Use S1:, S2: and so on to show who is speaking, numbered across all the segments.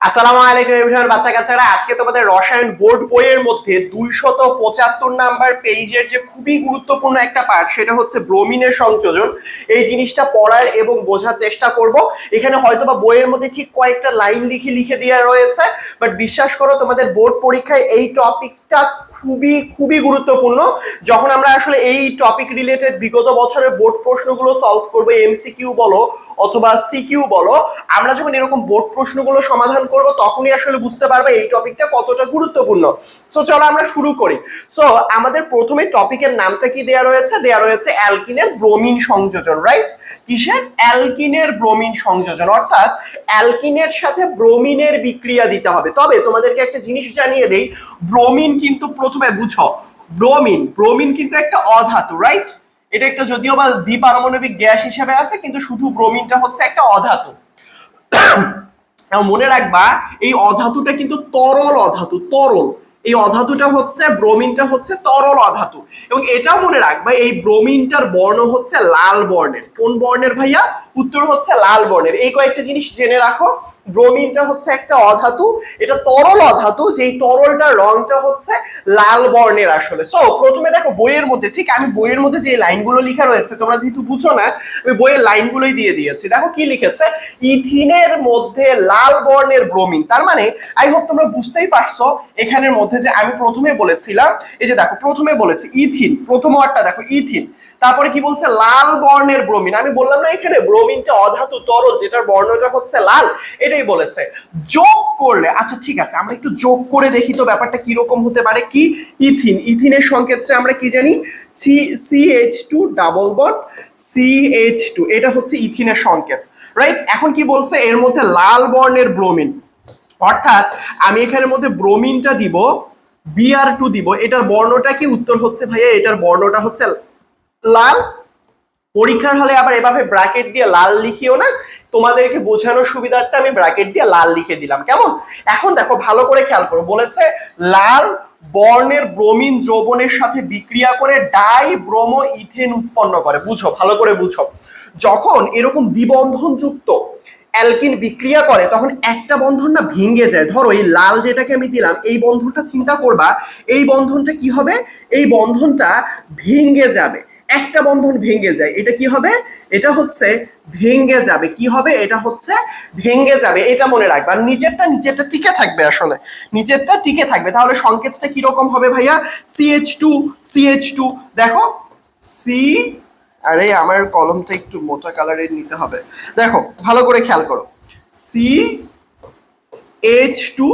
S1: আসসালামু আলাইকুম বাচ্চা কাচ্চারা আজকে তোমাদের রসায়ন বোর্ড বইয়ের মধ্যে দুইশত পঁচাত্তর নাম্বার যে খুবই গুরুত্বপূর্ণ একটা পার্ট সেটা হচ্ছে ব্রোমিনের সংযোজন। এই জিনিসটা পড়ার এবং বোঝার চেষ্টা করব। এখানে হয়তোবা বইয়ের মধ্যে ঠিক কয়েকটা লাইন লিখে লিখে দেওয়া রয়েছে বাট বিশ্বাস করো, তোমাদের বোর্ড পরীক্ষায় এই টপিকটা খুবই খুবই গুরুত্বপূর্ণ। যখন আমরা আসলে এই টপিক রিলেটেড বিগত বছরের বোর্ড প্রশ্নগুলো সলভ করব এমসিকিউ বলো অথবা সিকিউ বলো, আমরা যখন এরকম বোর্ড প্রশ্নগুলো সমাধান করব, তখনই আসলে বুঝতে পারবে এই টপিকটা কতটা গুরুত্বপূর্ণ। সো চলো আমরা শুরু করি। সো আমাদের প্রথমে টপিকের নামটা কি দেয়া রয়েছে? দেয়া রয়েছে অ্যালকিনের ব্রোমিন সংযোজন রাইট কিসের? অ্যালকিনের ব্রোমিন সংযোজন, অর্থাৎ অ্যালকিনের সাথে ব্রোমিনের বিক্রিয়া দিতে হবে। তবে তোমাদেরকে একটা জিনিস জানিয়ে দেই, ব্রোমিন কিন্তু প্রথমে বুঝো, ব্রোমিন ব্রোমিন কিন্তু একটা অধাতু রাইট এটা একটা যদিও বা দ্বিপারমাণবিক গ্যাস হিসেবে আছে, কিন্তু শুধু ব্রোমিনটা হচ্ছে একটা অধাতু। মনে রাখবা, এই অধাতুটা কিন্তু তরল অধাতু, তরল। এই অধাতুটা হচ্ছে, ব্রোমিনটা হচ্ছে তরল অধাতু। এবং এটাও মনে রাখবা এই ব্রোমিনটার বর্ণ হচ্ছে লাল বর্ণের। কোন বর্ণের ভাইয়া? উত্তর হচ্ছে লাল বর্ণের। এই কয়েকটা জিনিস জেনে রাখো। ব্রোমিনটা হচ্ছে একটা অধাতু। এটা তরল অধাতু, যেই তরলটার রংটা হচ্ছে লাল বর্ণের আসলে। সো প্রথমে দেখো বইয়ের মধ্যে, ঠিক আমি বইয়ের মধ্যে যে লাইনগুলো লেখা রয়েছে, তোমরা যেহেতু বুঝো না, আমি বইয়ের লাইনগুলোই দিয়ে দিয়েছি। দেখো কি লিখেছে? ইথিনের মধ্যে লাল বর্ণের ব্রোমিন। তার মানে আই হোপ তোমরা বুঝতেই পারছ, এখানের মধ্যে যে আমি প্রথমে বলেছিলাম, এই যে দেখো, প্রথমে বলেছি, ইথিন, প্রথম ওয়ার্ডটা দেখো, ইথিন। তারপরে কি বলছে? লাল বর্ণের ব্রোমিন। আমি বললাম না এখানে ব্রোমিনটা অধাতু তরল, যেটার বর্ণটা হচ্ছে লাল, এটাই বলেছে। যোগ করলে আচ্ছা ঠিক আছে, আমরা একটু যোগ করে দেখি তো ব্যাপারটা কি রকম হতে পারে, কি? ইথিন। ইথিনের সংকেতটা আমরা কি জানি? C H two double bond C H two এটা হচ্ছে ইথিনের সংকেত রাইট এখন কি বলছে? এর মধ্যে লাল বর্ণের ব্রোমিন। অর্থাৎ আমি এখানের মধ্যে ব্রোমিনটা দিব বিআর টু দিব। এটার বর্ণটা কি? উত্তর হচ্ছে ভাইয়া, এটার বর্ণটা হচ্ছে লাল। পরীক্ষার হলে আবার এভাবে ব্র্যাকেট দিয়ে লাল লিখিও না। তোমাদেরকে বোঝানোর সুবিধার্থে আমি ব্র্যাকেট দিয়ে লাল লিখে দিলাম। কেমন? এখন দেখো, ভালো করে খেয়াল করো। বলেছে, লাল বর্ণের ব্রোমিন দ্রবণের সাথে বিক্রিয়া করে ডাই ব্রোমো ইথেন উৎপন্ন করে। বুঝো, ভালো করে বুঝো। যখন এরকম দ্বিবন্ধন যুক্ত অ্যালকিন বিক্রিয়া করে, তখন একটা বন্ধন না ভেঙে যায়। ধরো এই লাল যেটাকে আমি দিলাম, এই বন্ধনটা চিন্তা করবা, এই বন্ধনটা কি হবে? এই বন্ধনটা ভেঙে যাবে। একটা বন্ধন ভেঙে যায়, এটা কি হবে? এটা হচ্ছে ভেঙে যাবে। কি হবে? এটা হচ্ছে ভেঙে যাবে। এটা মনে রাখবে নিচেরটা নিচেরটা টিকে থাকবে আসলে। নিচেরটা টিকে থাকবে। তাহলে সংকেতটা কীরকম হবে ভাইয়া? সিএইচ টু সিএইচ টু দেখো সি আরে আমার কলমটা একটু মোটা কালারের নিতে হবে। দেখো, ভালো করে খেয়াল করো। সি এইচ টু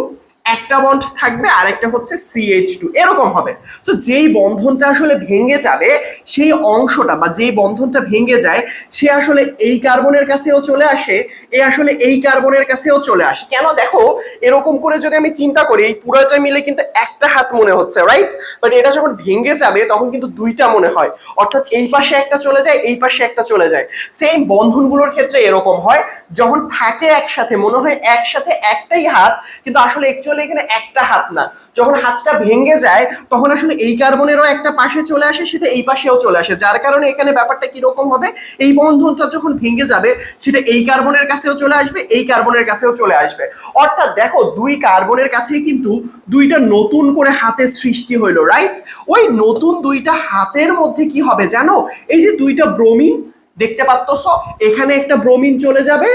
S1: একটা বন্ড থাকবে আর একটা হচ্ছে সিএইচ টু এরকম হবে। তো যেই বন্ধনটা আসলে ভেঙে যাবে, সেই অংশটা বা যেই বন্ধনটা ভেঙে যায়, সে আসলে এই কার্বনের কাছেও চলে আসে, এ আসলে এই কার্বনের কাছেও চলে আসে। কেন? দেখো, এরকম করে যদি আমি চিন্তা করি, এই পুরোটা মিলে কিন্তু একটা হাত মনে হচ্ছে রাইট বাট এটা যখন ভেঙে যাবে, তখন কিন্তু দুইটা মনে হয়। অর্থাৎ এই পাশে একটা চলে যায়, এই পাশে একটা চলে যায়। সেম বন্ধনগুলোর ক্ষেত্রে এরকম হয়, যখন থাকে একসাথে, মনে হয় একসাথে একটাই হাত, কিন্তু আসলে একচুয়ালি এখানে একটা হাত না। যখন হাতটা ভেঙে যায়, তখন আসলে এই কার্বনেরও একটা পাশে চলে আসে, সেটা এই পাশেও চলে আসে। যার কারণে এখানে ব্যাপারটা কীরকম হবে? এই বন্ধনটা যখন ভেঙে যাবে, সেটা এই কার্বনের কাছেও চলে আসবে, এই কার্বনের কাছেও চলে আসবে। অর্থাৎ দেখো, দুই কার্বনের কাছেই কিন্তু দুইটা নতুন করে হাতের সৃষ্টি হইল রাইট ওই নতুন দুইটা হাতের মধ্যে কি হবে জানো? এই যে দুইটা ব্রোমিন, দেখতে পাচ্ছ? এখানে একটা ব্রোমিন চলে যাবে,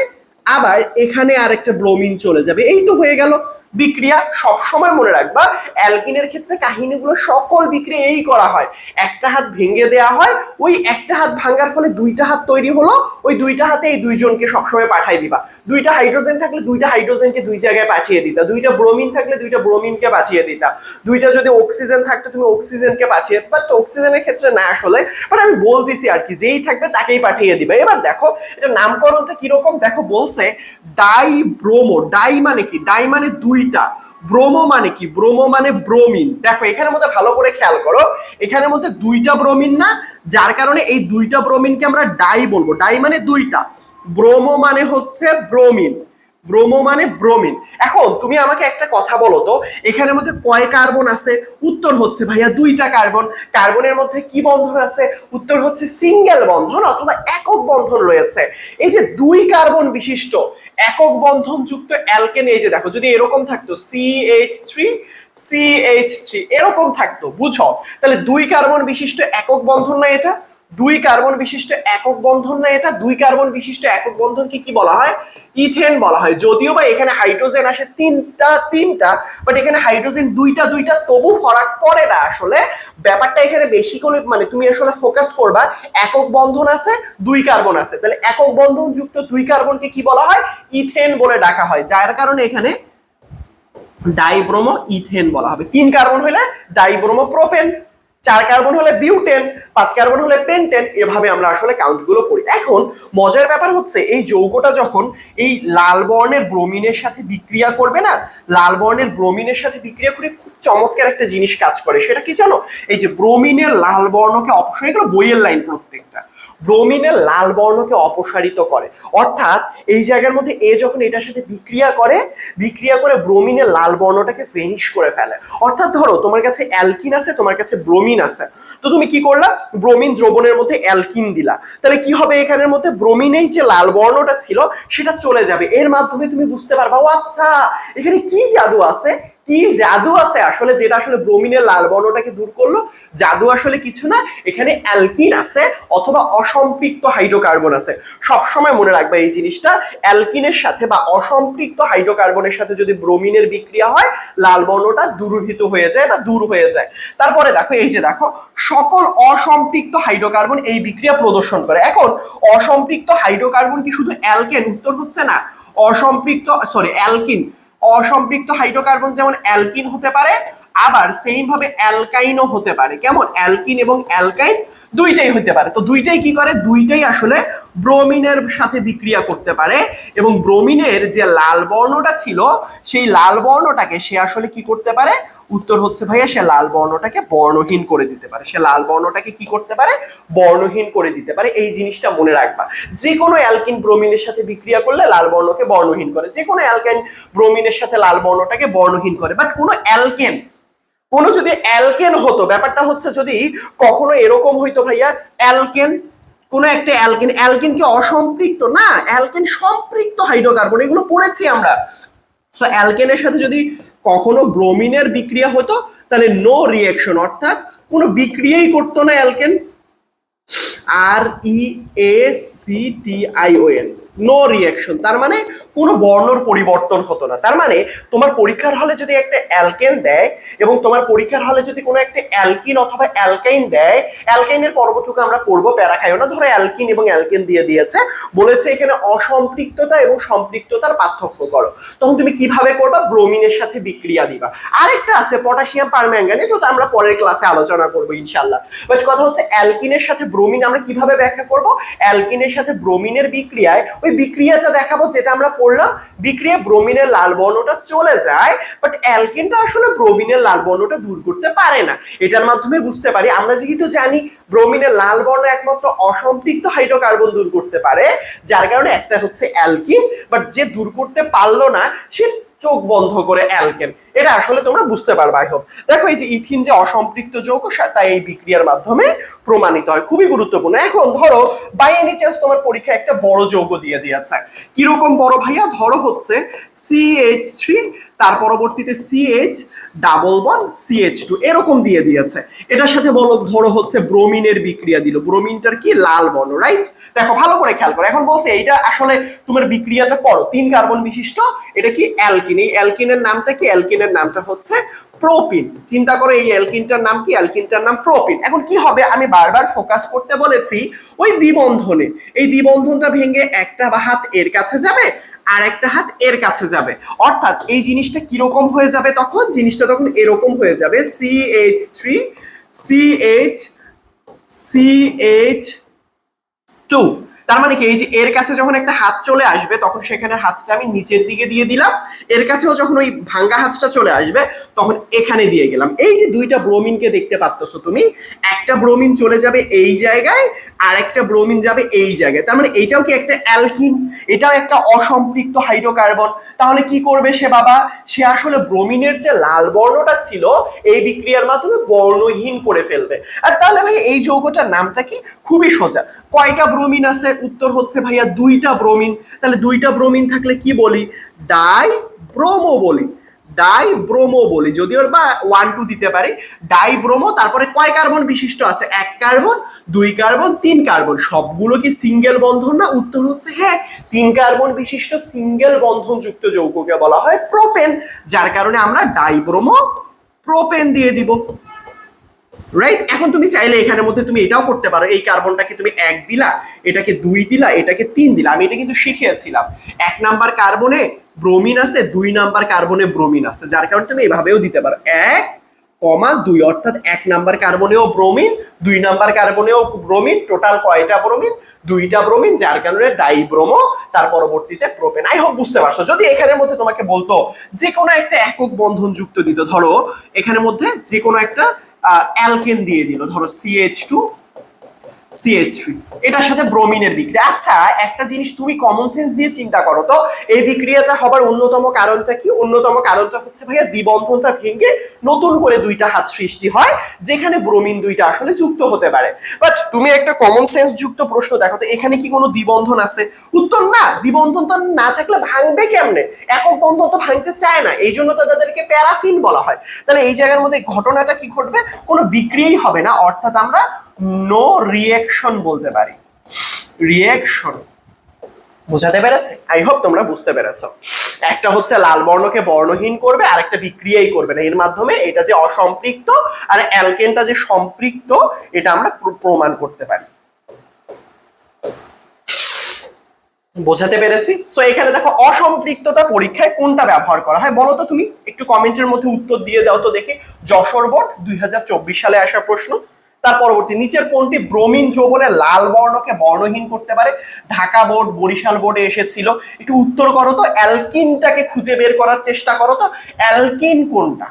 S1: আবার এখানে আরেকটা ব্রোমিন চলে যাবে। এই তো হয়ে গেল। বিক্রিয়া সবসময় মনে রাখবা, অ্যালকিনের ক্ষেত্রে কাহিনীগুলো সকল বিক্রিয়া এই করা হয়। একটা হাত ভেঙে দেয়া হয়, ওই একটা হাত ভাঙার ফলে দুইটা হাত তৈরি হলো, ওই দুইটা হাতে এই দুইজনকে সবসময় পাঠাই দিবা। দুইটা হাইড্রোজেন থাকলে দুইটা হাইড্রোজেনকে দুই জায়গায় পাঠিয়ে দিতা, দুইটা ব্রোমিন থাকলে দুইটা ব্রোমিনকে পাঠিয়ে দিতা। দুইটা যদি অক্সিজেন থাকতো, তুমি অক্সিজেনকে পাঠিয়ে বাট অক্সিজেনের ক্ষেত্রে না আসলে, বাট আমি বলতেছি আর কি, যেই থাকবে তাকেই পাঠিয়ে দিবে। এবার দেখো, এটা নামকরণটা কীরকম? দেখো বলছে ডাই ব্রোমো ডাই মানে কি? ডাই মানে দুইটা। ব্রোমো মানে কি? ব্রোমো মানে ব্রোমিন দেখো এখানের মধ্যে ভালো করে খেয়াল করো। এখানের মধ্যে দুইটা ব্রোমিন না, যার কারণে এই দুইটা ব্রোমিনকে আমরা ডাই বলব। ডাই মানে দুইটা। ব্রোমো মানে হচ্ছে ব্রোমিন ব্রোমো মানে ব্রোমিন এখন তুমি আমাকে একটা কথা বলো তো এখানের মধ্যে কয় কার্বন আছে? উত্তর হচ্ছে ভাইয়া দুইটা কার্বন। কার্বনের মধ্যে কি বন্ধন আছে? উত্তর হচ্ছে সিঙ্গেল বন্ধন অথবা একক বন্ধন রয়েছে। এই যে দুই কার্বন বিশিষ্ট একক বন্ধন যুক্ত অ্যালকেন এই যে দেখো, যদি এরকম থাকতো এইচ থ্রি এইচ থ্রি এরকম থাকতো, বুঝো? তাহলে দুই কার্বন বিশিষ্ট একক বন্ধন না এটা। দুই কার্বন বিশিষ্ট একক বন্ধন না এটা? দুই কার্বন বিশিষ্ট একক বন্ধনকে কি বলা হয়? ইথেন বলা হয়। যদিও বা এখানে হাইড্রোজেন আসে তিনটা তিনটা বাট এখানে হাইড্রোজেন দুইটা দুইটা, তবু ফরাক পড়ে না আসলে। ব্যাপারটা এখানে বেশি করে মানে তুমি আসলে ফোকাস করবা, একক বন্ধন আছে, দুই কার্বন আছে। তাহলে একক বন্ধন যুক্ত দুই কার্বনকে কি বলা হয়? ইথেন বলে ডাকা হয়, যার কারণে এখানে ডাইব্রোমো ইথেন বলা হবে। তিন কার্বন হলে ডাইব্রোমো প্রোপেন চার কার্বন হলে বিউটেন পাঁচ কার্বন হলে পেন্টেন এভাবে আমরা আসলে কাউন্টগুলো করি। এখন, মজার ব্যাপার হচ্ছে, এই যৌগটা যখন এই লাল বর্ণের ব্রোমিনের সাথে বিক্রিয়া করবে না, লাল বর্ণের ব্রোমিনের সাথে বিক্রিয়া করে খুব চমৎকার একটা জিনিস কাজ করে। সেটা কি জানো? এই যে ব্রোমিনের লাল বর্ণকে অপসারণ, এগুলো বইয়ের লাইন প্রত্যেকটা। ব্রোমিনের লাল বর্ণকে অপসারিত করে। অর্থাৎ এই জায়গার মধ্যে এ যখন এটার সাথে বিক্রিয়া করে বিক্রিয়া করে ব্রোমিনের লাল বর্ণটাকে ফেনিশ করে ফেলে। অর্থাৎ ধরো, তোমার কাছে অ্যালকিন আছে, তোমার কাছে ব্রোমিন আছে। তো তুমি কি করলা? ব্রোমিন দ্রবণের মধ্যে অ্যালকিন দিলা। তাহলে কি হবে এখানের মধ্যে? ব্রোমিনের যে লাল বর্ণটা ছিল, সেটা চলে যাবে। এর মাধ্যমে তুমি বুঝতে পারবা, ও আচ্ছা এখানে কি জাদু আছে? কি জাদু আছে? আসলে যেটা আসলে ব্রোমিনের লাল বর্ণটাকে দূর করল, জাদু আসলে কিছু না, এখানে অ্যালকিন আছে অথবা অসম্পৃক্ত হাইড্রোকার্বন আছে। সবসময় মনে রাখবে এই জিনিসটা, অ্যালকিনের সাথে বা অসম্পৃক্ত হাইড্রোকার্বনের সাথে যদি ব্রোমিনের বিক্রিয়া হয়, লাল বর্ণটা দূরীভূত হয়ে যায় বা দূর হয়ে যায়। তারপরে দেখো, এই যে দেখো, সকল অসম্পৃক্ত হাইড্রোকার্বন এই বিক্রিয়া প্রদর্শন করে। এখন, অসম্পৃক্ত হাইড্রোকার্বন কি শুধু অ্যালকেন? উত্তর হচ্ছে না। অসম্পৃক্ত সরি অ্যালকিন। অসম্পৃক্ত হাইড্রোকার্বন যেমন অ্যালকিন হতে পারে, আবার সেইম ভাবে অ্যালকাইনও হতে পারে। কেমন? অ্যালকিন এবং অ্যালকাইন দুইটাই হতে পারে। তো দুইটাই কি করে? দুইটাই আসলে ব্রোমিনের সাথে বিক্রিয়া করতে পারে এবং ব্রোমিনের যে লাল বর্ণটা ছিল, সেই লাল বর্ণটাকে সে আসলে কি করতে পারে? উত্তর হচ্ছে, ভাইয়া, সে লাল বর্ণটাকে বর্ণহীন করে দিতে পারে। সে লাল বর্ণটাকে কি করতে পারে? বর্ণহীন করে দিতে পারে। এই জিনিসটা মনে রাখবা। যে কোনো অ্যালকিন ব্রোমিনের সাথে বিক্রিয়া করলে লাল বর্ণকে বর্ণহীন করে। যে কোনো অ্যালকাইন ব্রোমিনের সাথে লাল বর্ণটাকে বর্ণহীন করে। বাট কোনো অ্যালকেন কোনো যদি অ্যালকেন হতো, ব্যাপারটা হচ্ছে যদি কখনো এরকম হইতো ভাইয়া, অ্যালকেন, কোনো একটা অ্যালকেন অ্যালকেন কি অসম্পৃক্ত? না, অ্যালকেন সম্পৃক্ত হাইড্রোকার্বন, এগুলো পড়েছি আমরা। সো অ্যালকেনের সাথে যদি কখনো ব্রোমিনের বিক্রিয়া হতো, তাহলে নো রিয়াকশন অর্থাৎ কোনো বিক্রিয়াই করতো না alkane. R E A C T I O N no reaction তার মানে কোনো বর্ণর পরিবর্তন হতো না। তার মানে তোমার পরীক্ষার হলে যদি একটা অ্যালকেন দেয় এবং তোমার পরীক্ষার হলে যদি কোনো একটা অ্যালকিন অথবা অ্যালকাইন দেয়, অ্যালকাইনের পরবর্তীকে আমরা পড়ব, প্যারা খাইও না। ধরো অ্যালকিন এবং অ্যালকেন দিয়ে দিয়েছে। বলেছে এখানে অসম্পৃক্ততা এবং সম্পৃক্ততার পার্থক্য করো। তখন তুমি কীভাবে করবা? ব্রোমিনের সাথে বিক্রিয়া দিবা। আরেকটা আছে, পটাশিয়াম পারম্যাঙ্গানেট যেটা আমরা পরের ক্লাসে আলোচনা করব ইনশাল্লাহ বাট কথা হচ্ছে অ্যালকিনের সাথে ব্রোমিন আমরা কীভাবে ব্যাখ্যা করব? অ্যালকিনের সাথে ব্রোমিনের বিক্রিয়ায়। ওই বিক্রিয়াটা দেখাবো, যেটা আমরা পড়লাম বিক্রিয়া ব্রোমিনের লাল বর্ণটা চলে যায় বাট অ্যালকিনটা আসলে ব্রোমিনের লাল বর্ণটা দূর করতে পারে না। এটার মাধ্যমে বুঝতে পারি। আমরা যেহেতু জানি ব্রোমিনের লাল বর্ণ একমাত্র অসম্পৃক্ত হাইড্রোকার্বন দূর করতে পারে, যার কারণে একটা হচ্ছে অ্যালকিন বাট যে দূর করতে পারল না, সে চোখ বন্ধ করে অ্যালকেন। এটা আসলে তোমরা বুঝতে পারবে আই হোপ দেখো, এই যে ইথিন যে অসম্পৃক্ত যৌগ তাই এই বিক্রিয়ার মাধ্যমে প্রমাণিত হয়। খুবই গুরুত্বপূর্ণ। এখন ধরো বাই এনি চান্স তোমার পরীক্ষায় একটা বড় যৌগ দিয়ে দিয়েছে। কীরকম বড় ভাইয়া? ধরো হচ্ছে সি এইচ থ্রি তার পরবর্তীতে CH double one CH two এরকম দিয়ে দিয়েছে। এটার সাথে বলো, ধরো হচ্ছে ব্রোমিনের বিক্রিয়া দিল। ব্রোমিনটার কি? লাল বর্ণ রাইট দেখো, ভালো করে খেয়াল করো। এখন বলছে, এইটা আসলে তোমার বিক্রিয়াটা করো। তিন কার্বন বিশিষ্ট, এটা কি অ্যালকিন? এই অ্যালকিনের নামটা কি? অ্যালকিনের নামটা হচ্ছে প্রোপিন চিন্তা করো এই অ্যালকিনটার নাম কি? অ্যালকিনটার নাম প্রোপিন এখন কি হবে? আমি বারবার ফোকাস করতে বলেছি ওই দ্বিবন্ধনে। এই দ্বিবন্ধনটা ভেঙে একটা বা হাত এর কাছে যাবে, আর একটা হাত এর কাছে যাবে। অর্থাৎ এই জিনিসটা কীরকম হয়ে যাবে তখন? জিনিসটা তখন এরকম হয়ে যাবে। C H three C H C H two তার মানে কি? এই যে এর কাছে যখন একটা হাত চলে আসবে, তখন সেখানে হাতটা আমি নিচের দিকে দিয়ে দিলাম। এর কাছেও যখন ওই ভাঙ্গা হাতটা চলে আসবে, তখন এখানে দিয়ে গেলাম। এই যে দুইটা ব্রোমিনকে দেখতে পাচ্ছ তুমি, একটা ব্রোমিন চলে যাবে এই জায়গায়, আর একটা ব্রোমিন যাবে এই জায়গায়। তার মানে এইটাও কি একটা অ্যালকিন? এটাও একটা অসম্পৃক্ত হাইড্রোকার্বন। তাহলে কি করবে সে বাবা? সে আসলে ব্রোমিনের যে লাল বর্ণটা ছিল, এই বিক্রিয়ার মাধ্যমে বর্ণহীন করে ফেলবে। আর তাহলে ভাই, এই যৌগটার নামটা কি? খুবই সোজা। কয়টা ব্রোমিন আছে? উত্তর হচ্ছে ভাইয়া দুইটা ব্রোমিন তাহলে দুইটা ব্রোমিন থাকলে কি বলি? ডাই ব্রোমো বলি। ডাই ব্রোমো বলি। যদিও বা ওয়ান টু দিতে পারি। ডাই ব্রোমো তারপরে কয় কার্বন বিশিষ্ট আছে? এক কার্বন, দুই কার্বন, তিন কার্বন। সবগুলো কি সিঙ্গেল বন্ধন না? উত্তর হচ্ছে হ্যাঁ। তিন কার্বন বিশিষ্ট সিঙ্গেল বন্ধন যুক্ত যৌগকে বলা হয় প্রোপেন যার কারণে আমরা ডাই ব্রোমো প্রোপেন দিয়ে দিব। রাইট এখন তুমি চাইলে এখানের মধ্যে তুমি এটাও করতে পারো। এই কার্বনটাকে তুমি এক দিলা? এটাকে দুই দিলা? এটাকে তিন দিলা? আমি এটা কিন্তু শিখিয়েছিলাম। এক নাম্বার কার্বনে ব্রোমিন আছে, দুই নাম্বার কার্বনে ব্রোমিন আছে। যার কারণে তুমি এভাবেও দিতে পারো। এক কমা দুই, অর্থাৎ এক নাম্বার কার্বনেও ব্রোমিন দুই নাম্বার কার্বনেও ব্রোমিন টোটাল কয়টা ব্রোমিন দুইটা ব্রোমিন যার কারণে ডাইব্রোমো তার পরবর্তীতে প্রোপেন আই হোপ বুঝতে পারছ। যদি এখানের মধ্যে তোমাকে বলতো, যে কোনো একটা একক বন্ধন যুক্ত দিত, ধরো, এখানের মধ্যে যে কোনো একটা অ্যালকেন দিয়ে দিল। ধরো সিএইচ টু সিএইচ থ্রি এটার সাথে ব্রোমিনের বিক্রিয়া। আচ্ছা একটা জিনিস তুমি কমন সেন্স দিয়ে চিন্তা করো তো। এই বিক্রিয়াটা হবার অন্যতম কারণটা কি? অন্যতম কারণটা হচ্ছে ভাইয়া দ্বিবন্ধনটা ভেঙে নতুন করে দুইটা হাত সৃষ্টি হয়, যেখানে ব্রোমিন দুইটা আসলে যুক্ত হতে পারে। বাট তুমি একটা কমন সেন্স যুক্ত প্রশ্ন দেখো তো, এখানে কি কোনো দ্বিবন্ধন আছে? উত্তর না, দ্বিবন্ধন তো না থাকলে ভাঙবে কেমনে? একক বন্ধন তো ভাঙতে চায় না, এই জন্য তো তাদেরকে প্যারাফিন বলা হয়। তাহলে এই জায়গার মধ্যে ঘটনাটা কি ঘটবে? কোনো বিক্রিয়াই হবে না, অর্থাৎ আমরা নো রিয়েকশন বলতে পারি। রিয়েকশন বোঝাতে পেরেছে? আই হোপ তোমরা বুঝতে পেরেছ। একটা হচ্ছে লাল বর্ণকে বর্ণহীন করবে আর একটা বিক্রিয়াই করবে না। এর মাধ্যমে এটা যে অসম্পৃক্ত আর অ্যালকেনটা যে সম্পৃক্ত, এটা আমরা প্রমাণ করতে পারি। বোঝাতে পেরেছি? সো এখানে দেখো অসম্পৃক্ততা পরীক্ষায় কোনটা ব্যবহার করা হয়? বলো তো তুমি। একটু কমেন্টের মধ্যে উত্তর দিয়ে দাও তো দেখি। যশোর বোর্ড, দুই সালে আসা প্রশ্ন। তার পরবর্তী নিচের কোনটি ব্রোমিন যৌবনে লাল বর্ণকে বর্ণহীন করতে পারে। ঢাকা বোর্ড, বরিশাল বোর্ডে এসেছিল। একটু উত্তর করো তো, অ্যালকিনটাকে খুঁজে বের করার চেষ্টা করো তো। অ্যালকিন কোনটা?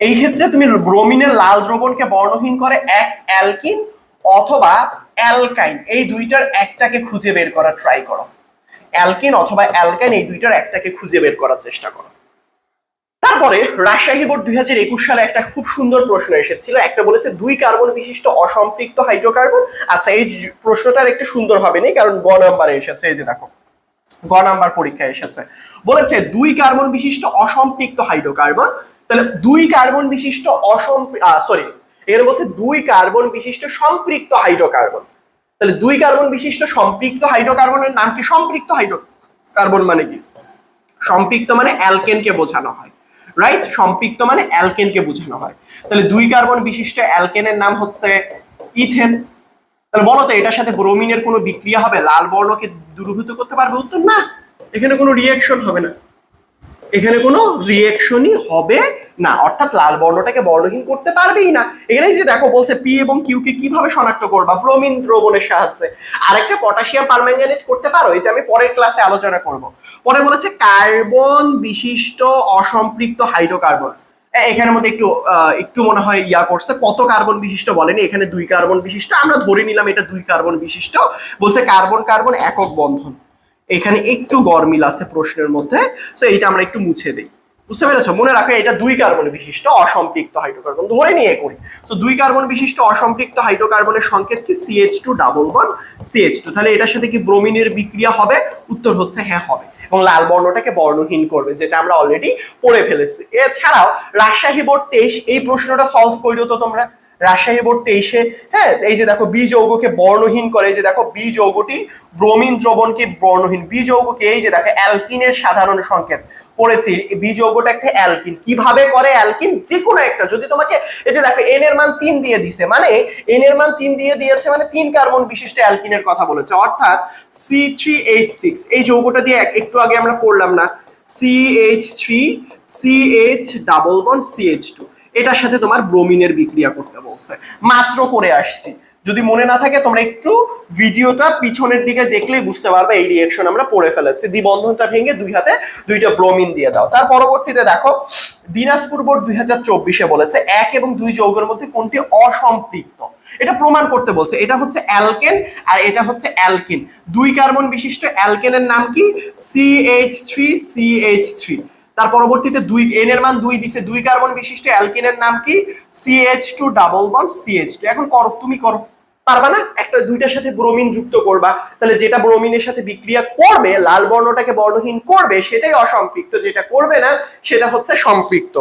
S1: এই ক্ষেত্রে তুমি ব্রোমিনের লাল দ্রবণকে বর্ণহীন করে এক অ্যালকিন অথবা অ্যালকাইন। এই দুইটার একটাকে খুঁজে বের করার ট্রাই করো। অ্যালকিন অথবা অ্যালকাইন এই দুইটার একটাকে খুঁজে বের করার চেষ্টা করো। তারপরে রাজশাহী বোর্ড দুই হাজার একুশ সালে একটা খুব সুন্দর প্রশ্ন এসেছিল। একটা বলেছে, দুই কার্বন বিশিষ্ট অসম্পৃক্ত হাইড্রোকার্বন? আচ্ছা এই প্রশ্নটার একটু সুন্দর হবে নেই কারণ গ নাম্বারে এসেছে, এই যে দেখো, গ নাম্বার পরীক্ষায় এসেছে। বলেছে, দুই কার্বন বিশিষ্ট অসম্পৃক্ত হাইড্রোকার্বন? তাহলে দুই কার্বন বিশিষ্ট অসম সরি এখানে বলছে, দুই কার্বন বিশিষ্ট সম্পৃক্ত হাইড্রোকার্বন। তাহলে দুই কার্বন বিশিষ্ট সম্পৃক্ত হাইড্রোকার্বনের নাম কি? সম্পৃক্ত হাইড্রোকার্বন মানে কি? সম্পৃক্ত মানে অ্যালকেনকে বোঝানো হয়। রাইট সম্পৃক্ত মানে অ্যালকেনকে বোঝানো হয়। তাহলে দুই কার্বন বিশিষ্ট অ্যালকেনের নাম হচ্ছে ইথেন। তাহলে বলো তো, এটার সাথে ব্রোমিনের কোনো বিক্রিয়া হবে? লাল বর্ণকে দূরভূত করতে পারবে? উত্তর না। এখানে কোনো রিয়াকশন হবে না। এখানে কোনো রিয়াকশনই হবে না। অর্থাৎ লাল বর্ণটাকে বর্ণহীন করতে পারবেই না। এখানে যে দেখো বলছে পি এবং কিউ কে কীভাবে শনাক্ত করবা? ব্রোমিন দ্রবণের সাহায্যে। আরেকটা পটাশিয়াম পারম্যাঙ্গানেট করতে পারো, এটা আমি পরের ক্লাসে আলোচনা করব। পরে বলেছে কার্বন বিশিষ্ট অসম্পৃক্ত হাইড্রোকার্বন এখানের মধ্যে একটু একটু মনে হয় ইয়া করছে। কত কার্বন বিশিষ্ট বলেনি? এখানে দুই কার্বন বিশিষ্ট। আমরা ধরে নিলাম এটা দুই কার্বন বিশিষ্ট। বলছে কার্বন কার্বন একক বন্ধন। এখানে একটু গরমিল আছে প্রশ্নের মধ্যে সো এইটা আমরা একটু মুছে দিই। বুঝতে পেরেছ? মনে রাখো, এটা দুই কার্বন বিশিষ্ট অসম্পৃক্ত হাইড্রোকার্বন ধরে নিয়ে করি। তো দুই কার্বন বিশিষ্ট অসম্পৃক্ত হাইড্রোকার্বনের সংকেত কি? CH two double bond CH two তাহলে এটার সাথে কি ব্রোমিনের বিক্রিয়া হবে? উত্তর হচ্ছে হ্যাঁ হবে। এবং লাল বর্ণটাকে বর্ণহীন করবে, যেটা আমরা অলরেডি পড়ে ফেলেছি। এছাড়াও রাজশাহী বোর্ড তেইশ, এই প্রশ্নটা সলভ করিও তো তোমরা। রাজশাহী বোর্ড তেইশে হ্যাঁ এই যে দেখো বি যৌগকে বর্ণহীন করে, এই যে দেখো বি যৌগটি ব্রোমিন দ্রবণকে বর্ণহীন। বি যৌগকে এই যে দেখো অ্যালকিনের সাধারণ সংকেত পড়েছি বি যৌগটা একটা অ্যালকিন। কীভাবে করে অ্যালকিন? যে কোনো একটা। যদি তোমাকে এই যে দেখো এন এর মান তিন দিয়ে দিছে মানে এন এর মান তিন দিয়ে দিয়েছে মানে তিন কার্বন বিশিষ্ট অ্যালকিনের কথা বলেছে। অর্থাৎ সি থ্রি এইচ সিক্স এই যৌগটা দিয়ে একটু আগে আমরা করলাম না। C H three C H double bond C H two এটার সাথে তোমার ব্রোমিনের বিক্রিয়া করতে বলছে। মাত্র করে আসছি। যদি মনে না থাকে, তোমরা একটু ভিডিওটা পিছনের দিকে দেখলেই বুঝতে পারবে, এই রিয়েকশন আমরা পড়ে ফেলেছি। দ্বিবন্ধনটা ভেঙে দুই হাতে দুইটা ব্রোমিন দিয়ে দাও। তার পরবর্তীতে দেখো, দিনাজপুর বোর্ড দুই হাজার চব্বিশে বলেছে, এক এবং দুই যৌগের মধ্যে কোনটি অসম্পৃক্ত? এটা প্রমাণ করতে বলছে, এটা হচ্ছে অ্যালকেন আর এটা হচ্ছে অ্যালকিন। দুই কার্বন বিশিষ্ট অ্যালকেনের নাম কি? সিএইচ থ্রি সিএইচ থ্রি তার পরবর্তীতে দুই এন এর মান দুই দিছে, দুই কার্বন বিশিষ্ট, অ্যালকিনের নাম কি? CH two double bond CH two এখন করো, তুমি করো। পারবা না? একটা দুইটার সাথে ব্রোমিন যুক্ত করবা। তাহলে যেটা ব্রোমিনের সাথে বিক্রিয়া করবে, লাল বর্ণটাকে বর্ণহীন করবে, সেটাই অসম্পৃক্ত। যেটা করবে না, সেটা হচ্ছে সম্পৃক্ত।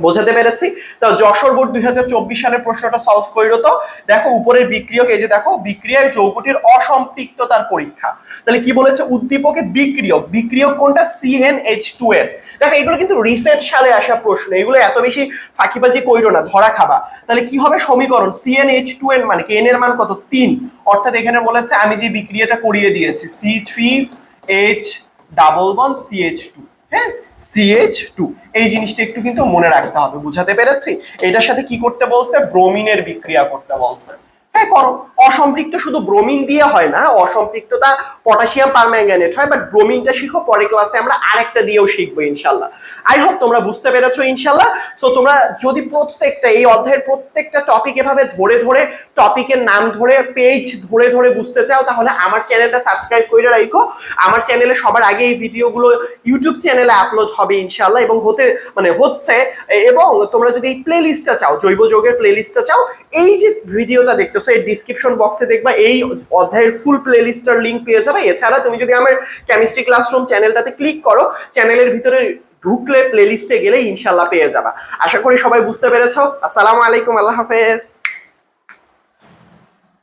S1: বোঝাতে পেরেছি। তো যশোর বোর্ড দুই হাজার চব্বিশ সালের প্রশ্নটা সলভ করল তো। দেখো, উপরের বিক্রিয়ক, এই যে দেখো, বিক্রিয়ায় যৌগটির অসম্পৃক্ততার পরীক্ষা। তাহলে কি বলেছে? উদ্দীপকে বিক্রিয়ক। বিক্রিয়ক কোনটা? সিএন এইচ টু এর দেখো, এগুলো কিন্তু রিসেন্ট সালে আসা প্রশ্ন। এগুলো এত বেশি ফাঁকিবাজি কইরো না, ধরা খাবা। তাহলে কি হবে? সমীকরণ সিএন এইচ টু এন মানে কি? এন এর মান কত? তিন। অর্থাৎ এখানে বলেছে, আমি যে বিক্রিয়াটা করিয়ে দিয়েছি C three H double one C H two হ্যাঁ? সিএইচ টু এই জিনিসটা একটু কিন্তু মনে রাখতে হবে, বুঝাতে পেরেছি? এটার সাথে কি করতে বলছে? ব্রোমিনের বিক্রিয়া করতে বলছে। হ্যাঁ করো। অসম্পৃক্ত শুধু ব্রোমিন দিয়ে হয় না, অসম্পৃক্ততা পটাশিয়াম পারম্যাঙ্গানেট হয় বাট ব্রোমিনটা শিখো পরে ক্লাসে আমরা আরেকটা দিয়েও শিখব ইনশাল্লাহ আই হোপ তোমরা বুঝতে পেরেছ ইনশাল্লাহ সো তোমরা যদি প্রত্যেকটা, এই অধ্যায়ের প্রত্যেকটা টপিক এভাবে ধরে ধরে টপিকের নাম ধরে পেজ ধরে ধরে বুঝতে চাও, তাহলে আমার চ্যানেলটা সাবস্ক্রাইব করে রাখো আমার চ্যানেলে সবার আগে এই ভিডিওগুলো ইউটিউব চ্যানেলে আপলোড হবে ইনশাল্লাহ এবং হতে মানে হচ্ছে, এবং তোমরা যদি এই প্লে লিস্টটা চাও, জৈব যৌগের প্লে লিস্টটা চাও, এই যে ভিডিওটা এর ডিসক্রিপশন বক্সে দেখবা, এই অধ্যায়ের ফুল প্লে লিস্টের লিঙ্ক পেয়ে যাবে। এছাড়া তুমি যদি আমার কেমিস্ট্রি ক্লাসরুম চ্যানেলটাতে ক্লিক করো চ্যানেলের ভিতরে ঢুকলে প্লেলিস্টে গেলে ইনশাল্লাহ পেয়ে যাবা। আশা করি সবাই বুঝতে পেরেছ। আসসালামু আলাইকুম, আল্লাহ হাফেজ।